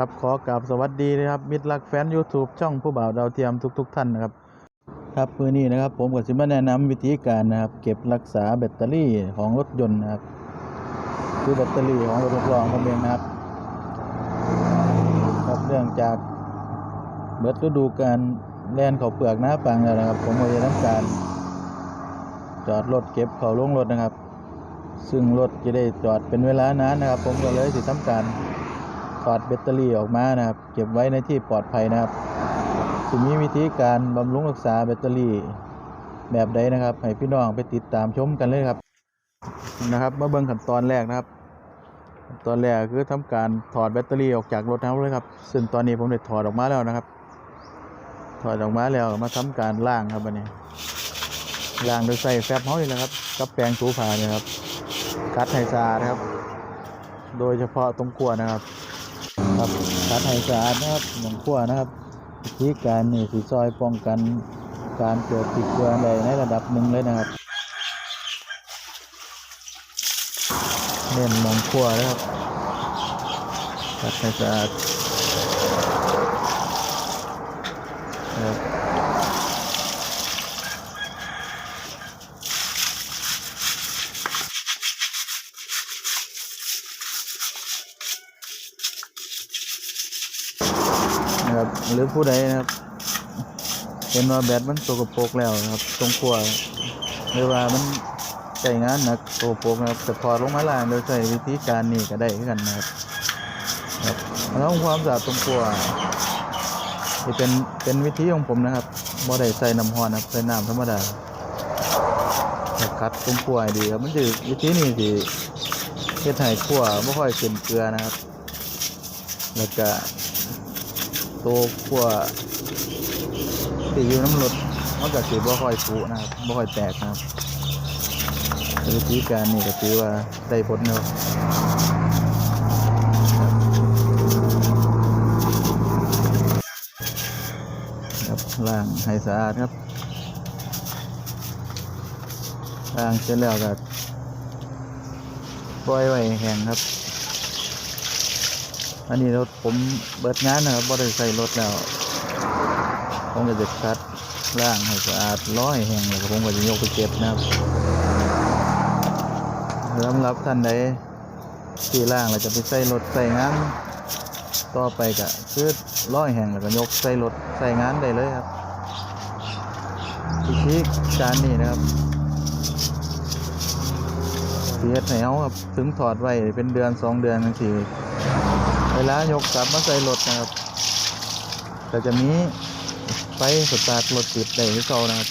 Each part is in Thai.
ครับขอกราบสวัสดีนะครับมิตรรักแฟน YouTube ช่องผู้บ่าวดาวเทียมทุกๆท่านนะครับครับมือนี้นะครับผมก็สิมาแนะนำวิธีการนะครับ เก็บรักษาแบตเตอรี่ของรถยนต์นะครับ คือแบตเตอรี่ของรถทดลองผมเองนะครับครับเรื่องจากเบิดฤดูการแล่นเขาเปลือกหน้าปังแล้วนะครับ ผมก็จะทำการ จอดรถเก็บเขาลงรถนะครับ ซึ่งรถจะได้จอดเป็นเวลานานนะครับ ผมก็เลยสิทำการ อดแบตเตอรี่ออกมานะครับ เก็บไว้ในที่ปลอดภัยนะครับสิมีวิธีการบำรุงรักษาแบตเตอรี่แบบใดนะครับ ให้พี่น้องไปติดตามชมกันเลยครับนะครับมาเบิ่งขั้นตอนแรกนะครับ ตอนแรกคือทำการถอดแบตเตอรี่ออกจากรถนะครับเลยครับ ซึ่งตอนนี้ผมได้ถอดออกมาแล้วนะครับ ถอดออกมาแล้วมาทำการล้างครับวันนี้ล้างโดยใส่แฟบเฮานี่แหละครับกับแปรงถูผ้าเนี่ครับคัดให้สะอาดนะครับ โดยเฉพาะตรงขั้วนะครับ ครับคัดให้สะอาดนะครับหมองขั้วนะครับวิธีการนี่สีซอยป้องกันการเกิดติดเชื้อใดในระดับหนึ่งเลยนะครับเน้นหมองขั้วนะครับคัดให้สะอาด นะครับ หรือผู้ใดนะครับ เห็นว่าแบตมันสกปรกแล้วนะครับตรงขั้วหรือว่ามันใช้งานหนักสกปรกนะครับจะถอดลงมาล้างโดยใช้วิธีการนี้ก็ได้เหมือนกันนะครับครับแล้วความสะอาดตรงขั้วนี่เป็นเป็นวิธีของผมนะครับบ่ได้ใส่น้ำร้อนนะใส่น้ำธรรมดาครับคัดตรงขั้วดีครับมันจะวิธีนี้สิเฮ็ดให้ขั้วบ่ค่อยขึ้นเกลือนะครับ แล้วก็ ตัวขัวที่อยู่น้ำรถมันก็สิบ่ค่อยผุนะครับบ่ค่อยแตกนะครับวิธีการนี่ก็ถือว่าได้ผลนะครับครับล้างให้สะอาดครับล้างเสร็จแล้วก็ปล่อยไว้แห้งครับ อันนี้รถผมเบิดงานนะครับบ่ได้ใส่รถแล้วผมก็จะคัดล่างให้สะอาดร้อยแห้งแล้วก็ผมก็จะยกไปเก็บนะครับสำหรับท่านใดที่ล่างแล้วจะไปใส่รถใส่งานต่อไปก็คือร้อยแห้งแล้วก็ยกใส่รถใส่งานได้เลยครับวิธีการนี้นะครับเสียดให้เอาครับถึงถอดไว้เป็นเดือนสองเดือนบางที เวลายกกลับมาใส่รถนะครับก็จะมีไฟสตาร์ทรถติดได้ที่เขานะครับ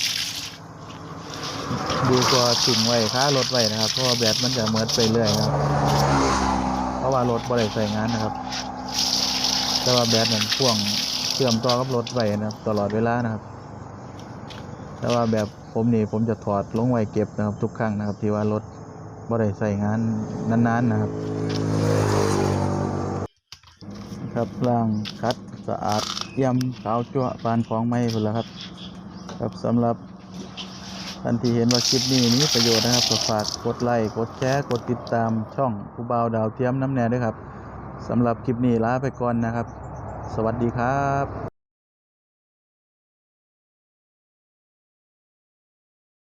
ดีกว่าทิ้งไว้ค้ารถไว้นะครับ เพราะว่าแบตมันจะเมิดไปเรื่อยนะครับ เพราะว่ารถบ่ได้ใส่งานนะครับ แต่ว่าแบตนั้นพ่วงเชื่อมต่อกับรถไว้นะครับ ตลอดเวลานะครับ แต่ว่าแบบผมนี่ผมจะถอดลงไว้เก็บนะครับ ทุกครั้งนะครับ ที่ว่ารถบ่ได้ใส่งานนานๆนะครับ ครับล้างคัดสะอาดเยี่ยมขาวจั่วปานของไม่หมดและครับ ครับสำหรับท่านที่เห็นว่าคลิปนี้มีประโยชน์นะครับก็ฝากกดไลค์กดแชร์กดติดตามช่องผู้บ่าวดาวเทียมน้ำแน่ด้วยครับสำหรับคลิปนี้ลาไปก่อนนะครับ สวัสดีครับ